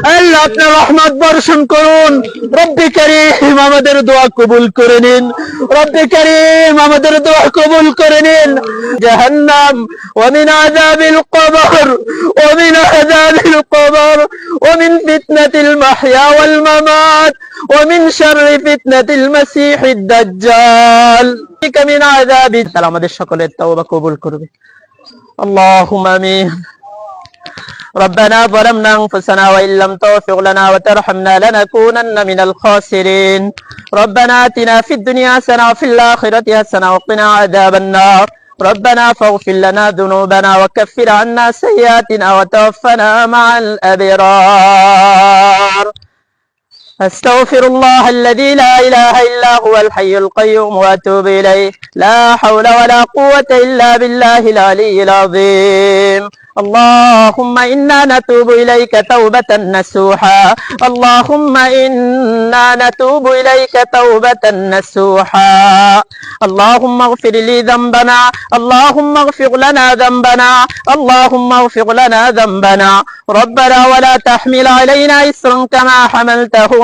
আল্লাহ আপনার রহমত বর্ষণ করুন রব্বি করিম আমাদের দোয়া কবুল করে নিন রব্বি করিম আমাদের দোয়া কবুল করে নিন জাহান্নাম ومن عذاب القبر ومن عذاب القبر ومن فتنة المحيا والممات ومن شر فتنة المسيح الدجال بك من عذاب তাহলে আমাদের সকলের তওবা কবুল করবে اللهم آمين ربنا ظلمنا أنفسنا وإن لم تغفر لنا وترحمنا لنكونن من الخاسرين. ربنا آتنا في الدنيا حسنة وفي الآخرة حسنة وقنا عذاب النار. ربنا فاغفر لنا ذنوبنا وكفر عنا سيئاتنا وتوفنا مع الأبرار. أستغفر الله الذي لا إله إلا هو الحي القيوم وأتوب إليه. لا حول ولا قوة إلا بالله العلي العظيم. اللهم إنا نتوب إليك توبة نسوحا. اللهم إنا نتوب إليك توبة نسوحا. اللهم اغفر لي ذنبنا. اللهم اغفر لنا ذنبنا. اللهم اغفر لنا ذنبنا. ربنا ولا تحمل علينا إسرا كما حملته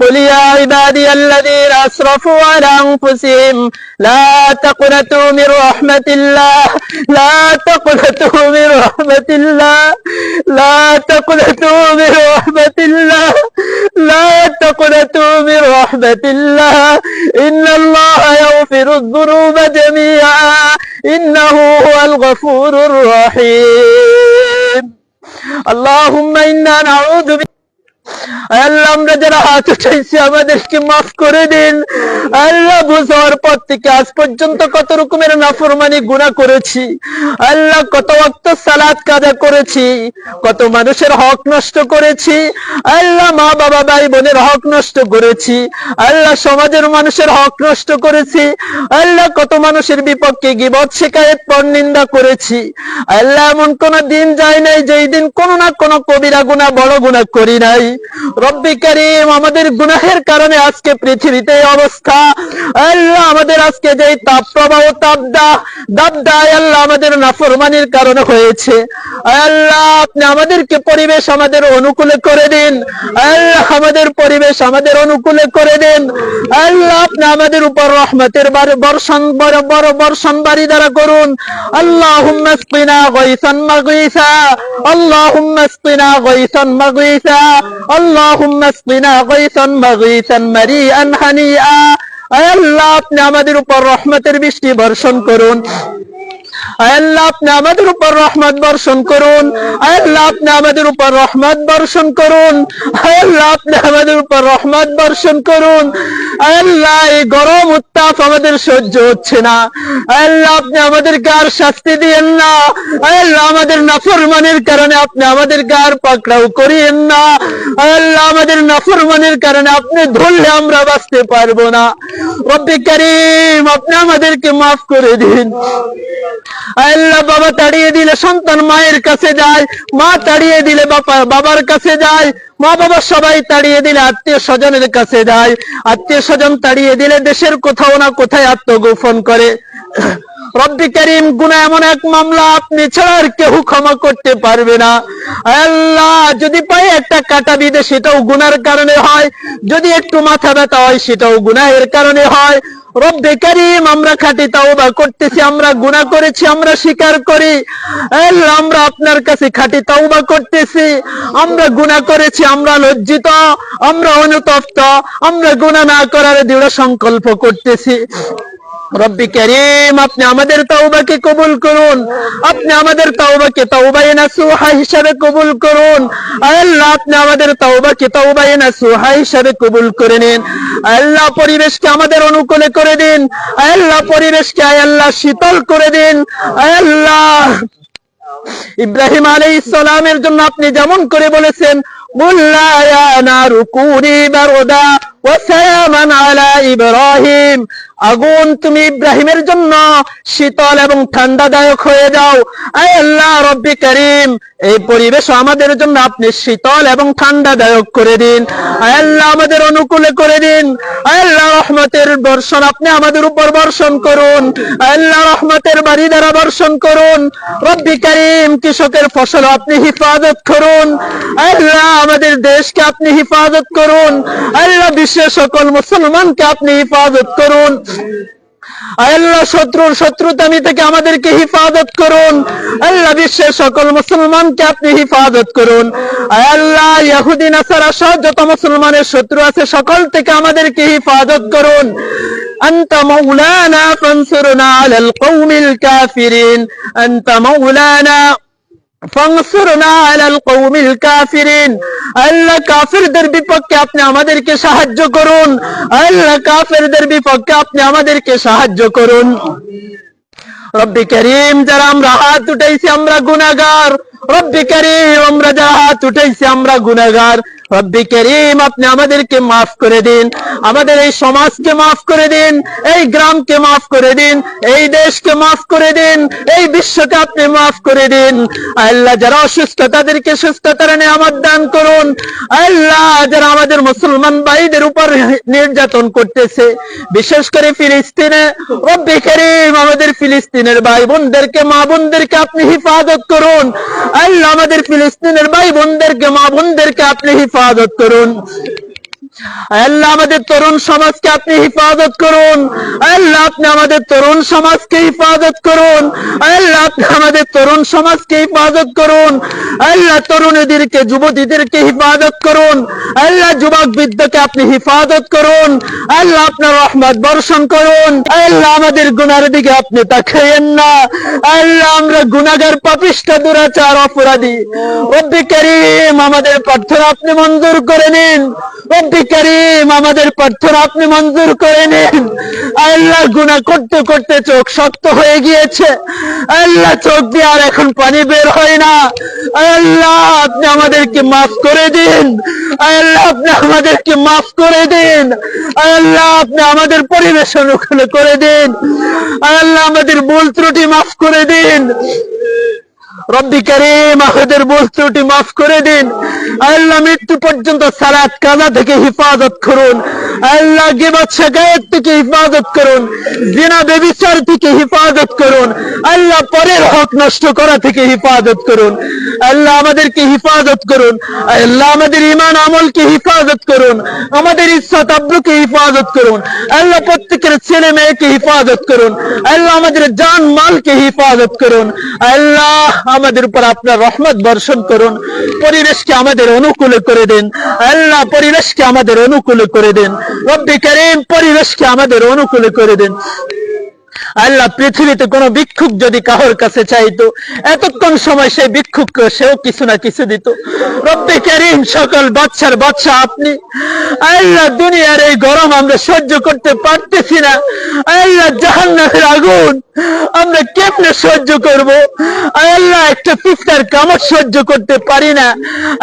قل يا عبادي الذين أسرفوا على أنفسهم لا تقنطوا من رحمة الله لا تقنطوا من رحمة الله لا تقنطوا من رحمة الله لا تقنطوا من رحمة الله. إن الله يغفر الذنوب جميعا إنه هو الغفور الرحيم. اللهم إنا نعوذ بك আল্লাহ, আমরা যারা হাত উঠাইছি, আমাদেরকে মাফ করে দিন। আল্লাহ পর থেকে আজ পর্যন্ত কত রকমের নাফরমানি গুণা করেছি। আল্লাহ, কত ওয়াক্ত সালাত কাজা করেছি, কত মানুষের হক নষ্ট করেছি। আল্লাহ, মা, বাবা, ভাই, বোনের হক নষ্ট করেছি। আল্লাহ, সমাজের মানুষের হক নষ্ট করেছি। আল্লাহ, কত মানুষের বিপক্ষে গিবত শিকায়ত পর নিন্দা করেছি। আল্লাহ, এমন কোন দিন যায় নাই যেই দিন কোনো না কোনো কবিরা গুণা বড় গুণা করি নাই। রব্বি করিম আমাদের গুনাহের কারণে আজকে পৃথিবীতে এই অবস্থা আল্লাহ আমাদের আজকে যে তাপ প্রবাহ তাপদা দাবদা আল্লাহ আমাদের নাফরমানির কারণে হয়েছে আল্লাহ আপনি আমাদেরকে পরিবেশ আমাদের অনুকূলে করে দিন আল্লাহ আমাদের পরিবেশ আমাদের অনুকূলে করে দিন আল্লাহ আপনি আমাদের উপর রহমতের বার- বর্ষণ বড় বড় বর্ষণ বাড়ি দ্বারা করুন اللهم اسقنا غيثا مغيثا اللهم اسقنا غيثا مغيثا اللهم اسقنا غيثا مغيثا مريئا هنيئا আয় আল্লাহ আপনি আমাদের উপর রহমতের বৃষ্টি বর্ষণ করুন আয় আল্লাহ আপনি আমাদের উপর রহমত বর্ষণ করুন আয় আল্লাহ আপনি আমাদের উপর রহমত বর্ষণ করুন আয় আল্লাহ আপনি আমাদের উপর রহমত বর্ষণ করুন আয় আল্লাহ, এই গরম উত্তাপ আমাদের সহ্য হচ্ছে না। আল্লাহ, আপনি আমাদেরকে আর শাস্তি দিয়েন না। আল্লাহ, আমাদের নাফরমানের কারণে আপনি আমাদেরকে আর পাকড়াও করিয়েন না। আল্লাহ, আমাদের নাফরমানের কারণে আপনি ধরলে আমরা বাঁচতে পারব না। রব্বি করিম, আপনি আমাদেরকে মাফ করে দিন। আল্লাহ, বাবা তাড়িয়ে দিলে সন্তান মায়ের কাছে যায়, মা তাড়িয়ে দিলে বাবা বাবার কাছে যায়। মা বাবা সবাই তাড়িয়ে দিলে, আত্মীয় স্বজনের কাছে যায়। আত্মীয় স্বজন তাড়িয়ে দিলে, দেশের কোথাও না কোথায় আত্মগোপন করে। রব্বি করিম, গুনা এমন এক মামলা, আপনি ছাড়া আর কেউ ক্ষমা করতে পারবে না। আল্লাহ, যদি পায়ে একটা কাটা বিদে সেটাও গুনার কারণে হয়। যদি একটু মাথা ব্যথা হয়, সেটাও গুনাহের কারণে হয়। রব্বে করিম, আমরা খাটি তাওবা করতেছি, আমরা গুনাহ করেছি, আমরা স্বীকার করি। আল্লাহ, আমরা আপনার কাছে খাটি তাওবা করতেছি। আমরা গুনাহ করেছি, আমরা লজ্জিত, আমরা অনুতপ্ত, আমরা গুনাহ না করার দৃঢ় সংকল্প করতেছি। রব্বি করিম, আপনি আমাদের তাওবাকে কবুল করুন। আপনি আমাদের তাওবাকে তাওবায়ে নাসুহা হিসাবে কবুল করুন। আল্লাহ, আপনি আমাদের তাওবাকে তাওবায়ে নাসুহা হিসাবে কবুল করে নিন। আল্লাহ, পরিবেশকে আমাদের অনুকূলে করে দিন। আল্লাহ, পরিবেশকে আল্লাহ শীতল করে দিন। আল্লাহ, ইব্রাহিম আলাইহিস সালামের জন্য আপনি যেমন করে বলেছেন মুল্লা ইয়া নারু কুনি বারদা। ইব্রাহিম। আগুন তুমি ইব্রাহিমের জন্য শীতল এবং ঠান্ডাদায়ক হয়ে যাও। আল্লাহ রব্বি করিম, এই পরিবেশ আমাদের জন্য আপনি শীতল এবং ঠান্ডাদায়ক করে দিন। আয় আল্লাহ আমাদের অনুকূলে করে দিন। আয় আল্লাহ রহমতের বর্ষণ আপনি আমাদের উপর বর্ষণ করুন। আয় আল্লাহ রহমতের বাড়ি দ্বারা বর্ষণ করুন। রব্বি করিম, কৃষকের ফসল আপনি হিফাজত করুন। আল্লাহ আমাদের দেশকে আপনি হিফাজত করুন। আল্লাহ বিশ্বের সকল মুসলমানকে আপনি হিফাজত করুন আয় আল্লাহ শত্রুর শত্রুতামি থেকে আমাদেরকে হিফাজত করুন আল্লাহ বিশ্বের সকল মুসলমানকে আপনি হিফাজত করুন আয় আল্লাহ ইয়াহুদি নাসারা সহ যত মুসলমানের শত্রু আছে সকল থেকে আমাদেরকে হিফাজত করুন أنت مولانا فانصرنا على القوم الكافرين أنت مولانا আমাদেরকে সাহায্য করুন। আল্লাহ কাফিরদের বিপক্ষে আপনি আমাদেরকে সাহায্য করুন। রব্বি করিম, যারা আমরা আমরা গুনাগার রব্বি করিম, আমরা যারা আমরা গুনাহগার। রব্বি করিম, আপনি আমাদেরকে মাফ করে দিন। আমাদের এই সমাজকে মাফ করে দিন, এই গ্রামকে মাফ করে দিন, এই দেশকে মাফ করে দিন, এই বিশ্বকে আপনি মাফ করে দিন। আল্লাহ যারা অসুস্থ, তাদেরকে সুস্থতার নিয়ামত দান করুন। আল্লাহ যারা আমাদের মুসলমান ভাইদের উপর নির্যাতন করতেছে, বিশেষ করে ফিলিস্তিনে, রব্বি করিম, আমাদের ফিলিস্তিনের ভাই বোনদেরকে মা বোনদেরকে আপনি হিফাজত করুন। আল্লাহ আমাদের ফিলিস্তিনের ভাই বোনদেরকে মা বোনদেরকে আপনি হিফাজত করুন। আল্লাহ আমাদের তরুণ সমাজকে আপনি হিফাজত করুন। আল্লাহ আপনি আমাদের তরুণ সমাজকে হিফাজত করুন। আল্লাহ আমাদের তরুণ সমাজকে হিফাজত করুন। আল্লাহ তরুণীদেরকে, যুবতীদেরকে হিফাজত করুন। আল্লাহ যুবক বৃদ্ধকে আপনি হিফাজত করুন। আল্লাহ আপনার রহমত বর্ষণ করুন। আল্লাহ আমাদের গুনার দিকে আপনি তাকাইয়েন না। আল্লাহ আমরা গুনাগার পাপিষ্ঠ দুরাচার, অপরাধী। রব্বি করিম, আমাদের প্রার্থনা আপনি মঞ্জুর করে নিন। রব্বি করিম, আমাদের প্রার্থনা আপনি মঞ্জুর করে নিন। আল্লাহ গুনাহ করতে করতে চোখ শক্ত হয়ে গিয়েছে। চোখ দিয়ে আর এখন পানি বের হয় না। আল্লাহ, আপনি আমাদেরকে মাফ করে দিন। আল্লাহ, আপনি আমাদেরকে মাফ করে দিন। আল্লাহ, আপনি আমাদের পরিবেশ অনুকূল করে দিন। আল্লাহ, আমাদের ভুল ত্রুটি মাফ করে দিন। রব্বি করিম, আমাদের ভুল ত্রুটি মাফ করে দিন। আল্লাহ মৃত্যু পর্যন্ত সালাত কাজা থেকে হিফাজত করুন। আল্লাহ গিবত শেখায়ত থেকে হিফাজত করুন। জিনা বেবিচার থেকে হিফাজত করুন। আল্লাহ পরের হক নষ্ট করা থেকে হিফাজত করুন। আল্লাহ আমাদেরকে হিফাজত করুন। আল্লাহ আমাদের ইমান আমলকে হিফাজত করুন। আমাদের ইচ্ছা তাব্রুকে হিফাজত করুন। আল্লাহ প্রত্যেকের ছেলে মেয়েকে হিফাজত করুন। আল্লাহ আমাদের জান মালকে হিফাজত করুন। আল্লাহ আমাদের উপর আপনার রহমত বর্ষণ করুন। পরিবেশকে আমাদের অনুকূলে করে দিন। আল্লাহ পরিবেশকে আমাদের অনুকূলে করে দিন। রব্বি করিম পরিবেশকে আমাদের অনুকূলে করে দিন। আল্লাহ পৃথিবীতে কোন ভিক্ষুক যদি কাহর কাছে চাইতো, এতক্ষণ সময় সেই ভিক্ষুক সেও কিছু না কিছু দিত। রব্বি করিম, সকল বাচ্চার বাচ্চা আপনি। আল্লাহ দুনিয়ার এই গরম আমরা সহ্য করতে পারতেছি না। আল্লাহ জাহান্নামের আগুন আমরা কেমনে সহ্য করব? আল্লাহ একটা পিস্তার কামড় সহ্য করতে পারি না।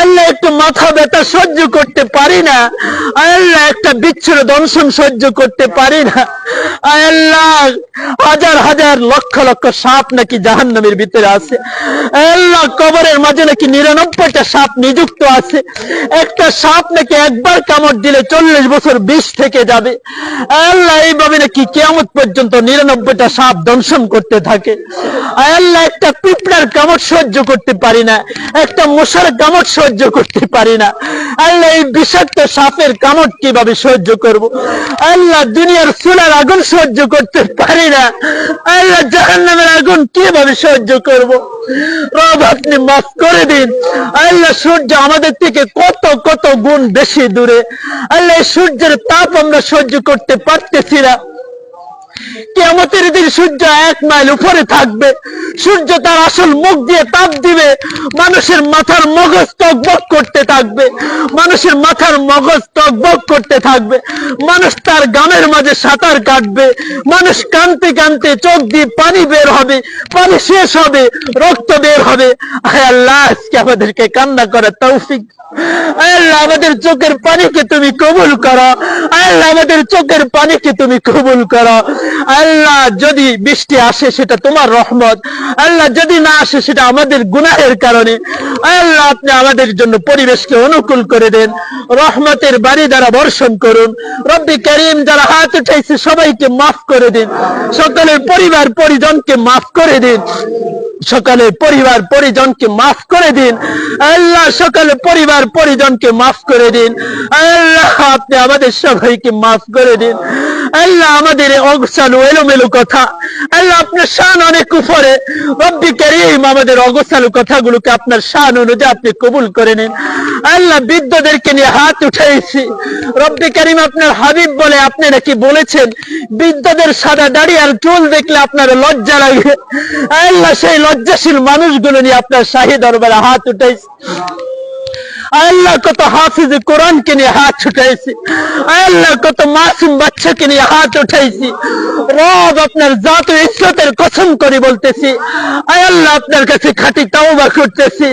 আল্লাহ একটু মাথা ব্যথা সহ্য করতে পারি না। আল্লাহ একটা বিচ্ছুর দংশন সহ্য করতে পারি না। আল্লাহ হাজার হাজার লক্ষ লক্ষ সাপ নাকি জাহান্নামের ভিতরে আছে। আল্লাহ কবরের মাঝে নাকি নিরানব্বইটা সাপ নিযুক্ত আছে। একটা সাপ নাকি একবার কামড় দিলে চল্লিশ বছর বিষ থেকে যাবে। আল্লাহ এইভাবে নাকি কেমন পর্যন্ত নিরানব্বইটা সাপ দংশন করতে থাকে। আল্লাহ একটা পিঁপড়ার কামড় সহ্য করতে পারি না। একটা মশার কামড় সহ্য করতে পারি না। আল্লাহ এই বিষাক্ত সাপের কামড় কীভাবে সহ্য করব? আল্লাহ দুনিয়ার চুলার আগুন সহ্য করতে পারি না। আল্লাহ জাহান্নামের আগুন কীভাবে সহ্য করব? রব আপনি মাফ করে দিন। আল্লাহ সূর্য আমাদের থেকে কত কত গুণ বেশি দূরে। আল্লাহ সূর্যের তাপ আমরা সহ্য করতে পারতেছি না। কেমতের দিন সূর্য এক মাইল উপরে থাকবে। সূর্য তার আসল মুখ দিয়ে তাপ দিবে। মানুষের মাথার মগজ টকবক করতে থাকবে। মানুষের মাথার মগজ টকবক করতে থাকবে। মানুষ তার গামের মাঝে সাঁতার কাটবে। মানুষ কানতে কানতে চোখ দিয়ে পানি বের হবে। পানি শেষ হবে, রক্ত বের হবে। আয় আল্লাহ, আজকে আমাদেরকে কান্না করার তৌফিক। আল্লাহ, আমাদের চোখের পানিকে তুমি কবুল করো। আল্লাহ, আমাদের চোখের পানিকে তুমি কবুল করো। আল্লাহ যদি বৃষ্টি আসে, সেটা তোমার রহমত। আল্লাহ যদি না আসে, সেটা আমাদের গুনাহের কারণে। আল্লাহ, আপনি আমাদের জন্য পরিবেশকে অনুকূল করে দেন। রহমতের বাড়ি দ্বারা বর্ষণ করুন। রব্বি করিম যারা হাত উঠাইছে, সবাইকে মাফ করে দিন। সকলের পরিবার পরিজনকে মাফ করে দিন। সকালে পরিবার পরিজনকে মাফ করে দিন। আল্লাহ সকালে পরিবার পরিজনকে মাফ করে দিন। আল্লাহ, আপনি আমাদের সবাইকে মাফ করে দিন। আল্লাহ আমাদের এই অগসালু এলোমেলো কথা, আল্লাহ আপনার শান অনেক উপরে। রব্বি করিম আমাদের অগসালু কথাগুলোকে আপনার শান অনুযায়ী আপনি কবুল করে নিন। আল্লাহ বৃদ্ধদেরকে নিয়ে হাত উঠাইছি। রব্বি করিম আপনার হাবিব বলে আপনি নাকি বলেছেন, বৃদ্ধদের সাদা দাড়ি আর চুল দেখলে আপনার লজ্জা লাগে। আল্লাহ সেই লজ্জাশীল মানুষগুলো নিয়ে আপনার শাহী দরবারে হাত উঠাইছি। আল্লাহ কত হাফিজ কোরআনকে নিয়ে হাত উঠাইছি আল্লাহ কত মাসুম বাচ্চাকে নিয়ে হাত উঠাইছি। রব আপনার জাত ইজ্জতের কসম করে বলতেছি আল্লাহ আপনার কাছে খাঁটি তাওবা করতেছি।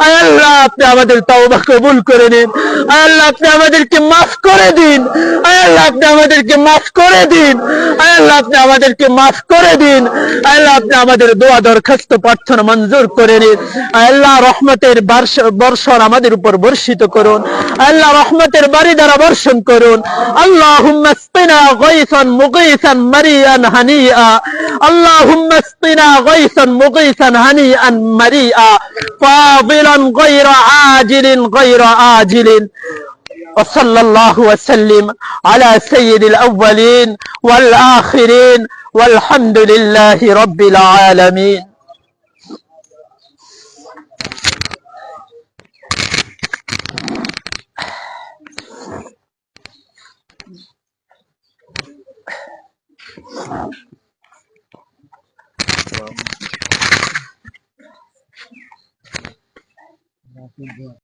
আল্লাহ আপনি আমাদের তাওবা কবুল করে নিন। আল্লাহ আপনি আমাদেরকে মাফ করে দিন। আল্লাহ আপনি আমাদেরকে মাফ করে দিন। আল্লাহ আপনি আমাদেরকে মাফ করে দিন। আল্লাহ আপনি আমাদের দোয়া দরখাস্ত প্রার্থনা মঞ্জুর করে নিন। আল্লাহ রহমতের বর্ষ- বর্ষণ আমাদের উপর বর্ষিত করুন আল্লাহ রহমতের বাড়ি দ্বারা বর্ষণ করুন اللهم اسقنا غيثا مغيثا مريئا هنيئا اللهم اسقنا غيثا مغيثا هنيئا مريئا فاضلا غير عاجل غير آجل وصلى الله وسلم على سيد الأولين والآخرين والحمد لله رب العالمين Vamos.